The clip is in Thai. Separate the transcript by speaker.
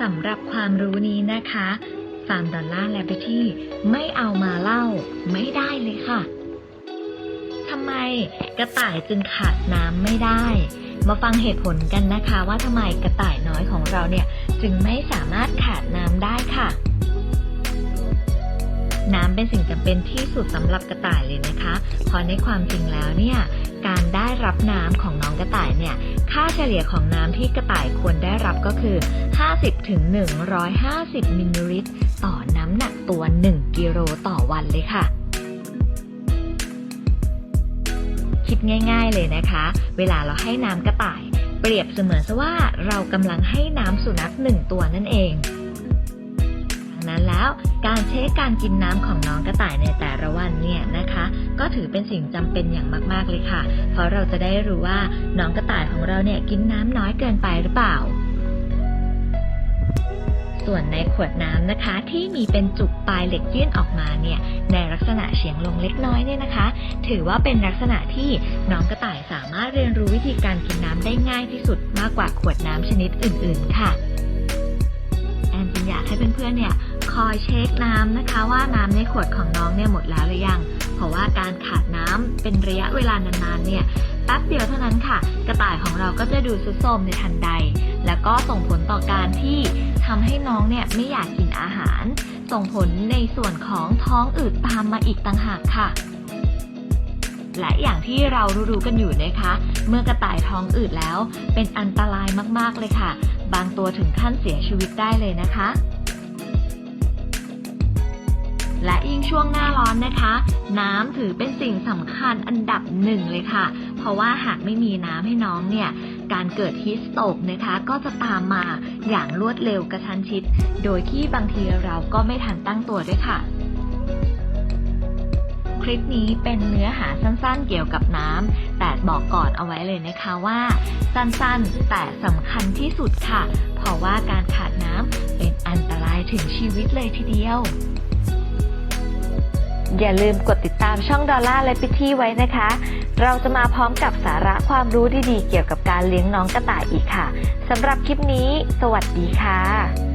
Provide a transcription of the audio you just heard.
Speaker 1: สำหรับความรู้นี้นะคะฟาร์มดอลลาร์แลบที่ไม่เอามาเล่า ไม่ได้เลยค่ะทำไมกระต่ายจึงขาดน้ำไม่ได้ มาฟังเหตุผลกันนะคะ ว่าทำไมกระต่ายน้อยของเราเนี่ย จึงไม่สามารถขาดน้ำได้ค่ะ น้ำเป็นสิ่งจำเป็นที่สุดสำหรับกระต่ายเลยนะคะ เพราะในความจริงแล้วเนี่ย การได้รับน้ำของน้องกระต่ายเนี่ย ค่าเฉลี่ยของน้ำที่กระต่ายควรได้รับก็คือ 50ถึง150 มิลลิลิตร ต่อน้ำหนักตัว 1 กิโลต่อวันเลยค่ะ คิดง่าย ๆเลยนะคะ เวลาเราให้น้ำกระต่าย เปรียบเสมือนซะว่าเรากำลังให้น้ำสุนัขหนึ่งตัวนั่นเองดังนั้นแล้วการเช็คการกินน้ำของน้องกระต่ายในแต่ละวันเนี่ยนะคะ ก็ถือเป็นสิ่งจำเป็นอย่างมากๆเลยค่ะ เพราะเราจะได้รู้ว่าน้องกระต่ายของเราเนี่ยกินน้ำน้อยเกินไปหรือเปล่า ส่วนในขวดน้ำนะคะ ที่มีเป็นจุกปลายเหล็กยื่นออกมาเนี่ยในลักษณะเฉียงลงเล็กน้อยเนี่ยนะคะ ถือว่าเป็นลักษณะที่น้องกระต่ายสามารถเรียนรู้วิธีการกินน้ำได้ง่ายที่สุดมากกว่าขวดน้ำชนิดอื่น ๆ ค่ะแอนจึงอยากให้เพื่อนๆเนี่ยคอยเช็คน้ำนะคะว่าน้ำในขวดของน้องเนี่ยหมดแล้วหรือยัง เพราะว่าการขาดน้ำเป็นระยะเวลานานๆเนี่ยแป๊บเดียวเท่านั้นค่ะ กระต่ายของเราก็จะดูซุดโทมในทันใด ก็ส่งผลต่อการที่ทำให้น้องเนี่ยไม่อยากกินอาหาร ส่งผลในส่วนของท้องอืดตามมาอีกต่างหากค่ะ และอย่างที่เรารู้ๆกันอยู่นะคะ เมื่อกระต่ายท้องอืดแล้ว เป็นอันตรายมากๆเลยค่ะ บางตัวถึงขั้นเสียชีวิตได้เลยนะคะและยิ่งช่วงหน้าร้อนนะคะ น้ำถือเป็นสิ่งสำคัญอันดับหนึ่งเลยค่ะ เพราะว่าหากไม่มีน้ำให้น้องเนี่ย การเกิดฮิสโตกนะคะ ก็จะตามมาอย่างรวดเร็วกระชันชิด โดยที่บางทีเราก็ไม่ทันตั้งตัวด้วยค่ะคลิปนี้เป็นเนื้อหาสั้นๆเกี่ยวกับน้ำ แต่บอกก่อนเอาไว้เลยนะคะว่า สั้นๆ แต่สำคัญที่สุดค่ะ เพราะว่าการขาดน้ำเป็นอันตรายถึงชีวิตเลยทีเดียว อย่าลืมกดติดตามช่องดอลลาร์และพิที่ไว้นะคะ เราจะมาพร้อมกับสาระความรู้ดีๆ เกี่ยวกับการเลี้ยงน้องกระต่ายอีกค่ะสำหรับคลิปนี้ สวัสดีค่ะ